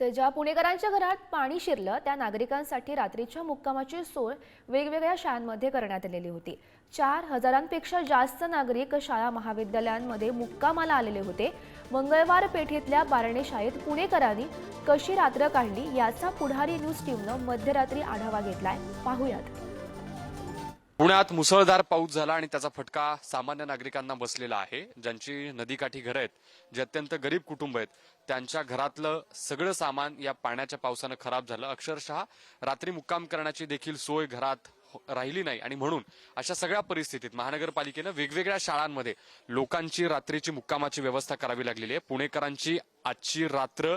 तर ज्या पुणेकरांच्या घरात पाणी शिरलं त्या नागरिकांसाठी रात्रीच्या मुक्कामाची सोय वेगवेगळ्या शाळांमध्ये करण्यात आलेली होती. चार हजारांपेक्षा जास्त नागरिक शाळा महाविद्यालयांमध्ये मुक्कामाला आलेले होते. मंगळवार पेठेतल्या बारणे शाळेत पुणेकरांनी कशी रात्र काढली याचा पुढारी न्यूज टीमनं मध्यरात्री आढावा घेतलाय. पाहुयात. पुण्यात मुसळधार पाऊस झाला आणि त्याचा फटका सामान्य नागरिकांना बसलेला आहे. ज्यांची नदीकाठी घरं आहेत जे अत्यंत गरीब कुटुंब आहेत त्यांच्या घरातलं सगळं सामान या पाण्याच्या पावसानं खराब झालं. अक्षरशः रात्री मुक्काम करण्याची देखील सोय घरात हो- राहिली नाही. आणि म्हणून अशा सगळ्या परिस्थितीत महानगरपालिकेनं वेगवेगळ्या शाळांमध्ये लोकांची रात्रीची मुक्कामाची व्यवस्था करावी लागलेली आहे. पुणेकरांची आजची रात्र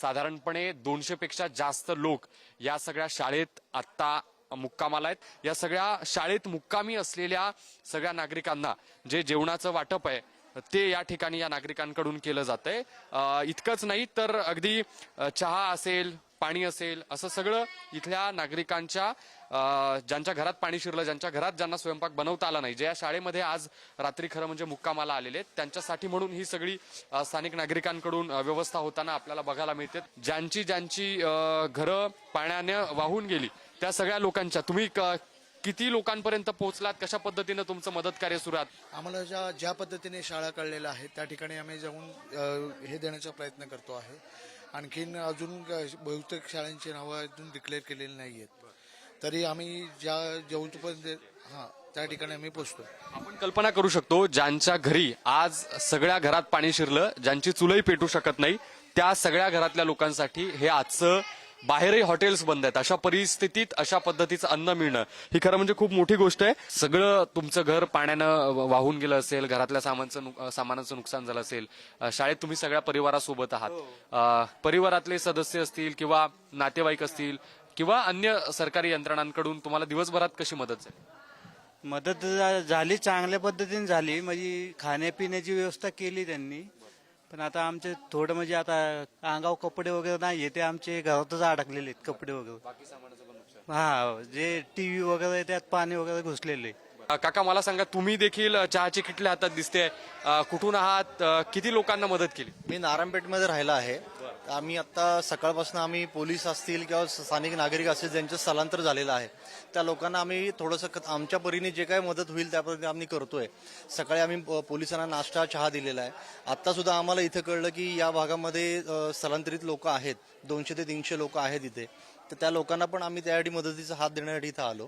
साधारणपणे दोनशे पेक्षा जास्त लोक या सगळ्या शाळेत आता मुक्कामाला आहेत. या सगळ्या शाळेत मुक्कामी असलेल्या सगळ्या नागरिकांना जे जेवणाचं वाटप आहे ते या ठिकाणी या नागरिकांकडून केलं जात आहे इतकंच नाही तर अगदी चहा असेल पाणी असेल असं सगळं इथल्या नागरिकांच्या ज्यांच्या घरात पाणी शिरलं ज्यांच्या घरात ज्यांना स्वयंपाक बनवता आला नाही जे या शाळेमध्ये आज रात्री खरं म्हणजे मुक्कामाला आलेले आहेत त्यांच्यासाठी म्हणून ही सगळी स्थानिक नागरिकांकडून व्यवस्था होताना आपल्याला बघायला मिळते. ज्यांची ज्यांची घरं पाण्याने वाहून गेली त्या सगळ्या लोकांच्या. तुम्ही क- किती लोकांपर्यंत पोहोचलात? कशा पद्धतीनं तुमचं मदत कार्य सुरू आम्हाला ज्या ज्या पद्धतीने शाळा कळलेल्या आहेत त्या ठिकाणी आम्ही जाऊन हे देण्याचा प्रयत्न करतो आहे. आणखीन अजून बहुतेक शाळांची नावं अजून डिक्लेअर केलेली नाही आहेत तरी आम्ही ज्या जेवणपर्यंत हां त्या ठिकाणी आम्ही पोचतो आपण कल्पना करू शकतो ज्यांच्या घरी आज सगळ्या घरात पाणी शिरलं ज्यांची चुलही पेटू शकत नाही त्या सगळ्या घरातल्या लोकांसाठी हे आजचं बाहेरही हॉटेल्स बंद आहेत. अशा परिस्थितीत अशा पद्धतीचं अन्न मिळणं ही खरं म्हणजे खूप मोठी गोष्ट आहे. सगळं तुमचं घर पाण्यानं वाहून गेलं असेल घरातल्या सामानचं सामानाचं नुकसान झालं असेल शाळेत तुम्ही सगळ्या परिवारासोबत आहात. अ, परिवारातले सदस्य असतील किंवा नातेवाईक असतील किंवा अन्य सरकारी यंत्रणांकडून तुम्हाला दिवसभरात कशी मदत झाली? मदत झाली चांगल्या पद्धतीने झाली. म्हणजे खाण्यापिण्याची व्यवस्था केली त्यांनी. पण आता आमचे थोडं म्हणजे आता अंगावर कपडे वगैरे नाहीये ते आमचे घरातच अडकलेले आहेत कपडे वगैरे. हा जे टीव्ही वगैरे आहे, त्यात पाणी वगैरे घुसलेले काका मला सांगा तुम्ही देखील चहाची किटली हातात दिसते कुठून आहात? किती लोकांना मदत केली? मी नारायणपेठमध्ये राहिला आहे. आम्ही आत्ता सकाळपासून आम्ही पोलीस असतील किंवा स्थानिक नागरिक असतील ज्यांचं स्थलांतर झालेलं आहे त्या लोकांना आम्ही थोडंसं आमच्या परीने जे काय मदत होईल त्या आम्ही करतोय. सकाळी आम्ही प- पोलिसांना नाश्ता चहा दिलेला आहे. आत्तासुद्धा आम्हाला इथं कळलं की या भागामध्ये स्थलांतरित लोक आहेत. दोनशे ते तीनशे लोक आहेत इथे. तर त्या लोकांना पण आम्ही त्यासाठी मदतीचा हात देण्यासाठी इथं आलो.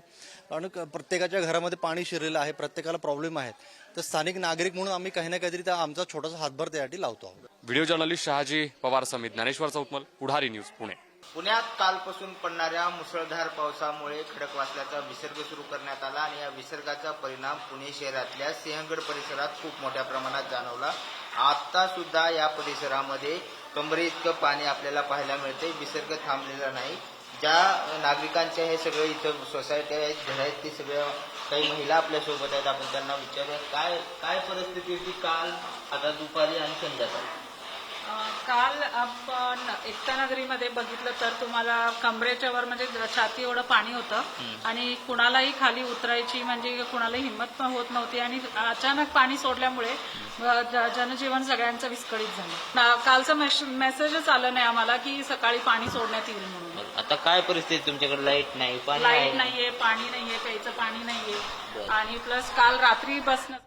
कारण क- प्रत्येकाच्या घरामध्ये पाणी शिरलेलं आहे प्रत्येकाला प्रॉब्लेम आहेत. तर स्थानिक नागरिक म्हणून आम्ही काही ना काहीतरी त्या आमचा छोटासा हातभार त्यासाठी लावतो आहोत. व्हिडिओ जर्नलिस्ट शहाजी पवार समित ज्ञानेश्वर चौतमल पुढारी न्यूज पुणे. पुण्यात कालपासून पडणाऱ्या मुसळधार पावसामुळे खडकवासल्याचा विसर्ग सुरू करण्यात आला आणि या विसर्गाचा परिणाम पुणे शहरातल्या सिंहगड परिसरात खूप मोठ्या प्रमाणात जाणवला. आता सुद्धा या परिसरामध्ये कमरे इतकं पाणी आपल्याला पाहायला मिळते विसर्ग थांबलेला नाही. ज्या नागरिकांच्या हे सगळे इथं सोसायटी आहेत घर आहेत ते सगळ्या काही महिला आपल्यासोबत आहेत. आपण त्यांना विचारूया काय काय परिस्थिती होती काल? आता दुपारी आणि संध्याकाळी. काल आपण एकता नगरीमध्ये बघितलं तर तुम्हाला कमरेच्या वर म्हणजे छाती एवढं पाणी होतं आणि कुणालाही खाली उतरायची म्हणजे कुणालाही हिंमत पण होत नव्हती आणि अचानक पाणी सोडल्यामुळे जनजीवन सगळ्यांचं विस्कळीत झालं. ना- कालचं मेस- मेसेजच आलं नाही आम्हाला की सकाळी पाणी सोडण्यात येईल म्हणून. आता काय परिस्थिती तुमच्याकडे? लाइट नाही पाणी लाइट नाहीये पाणी नाहीये प्यायचं पाणी नाहीये. आणि प्लस काल रात्री बसणं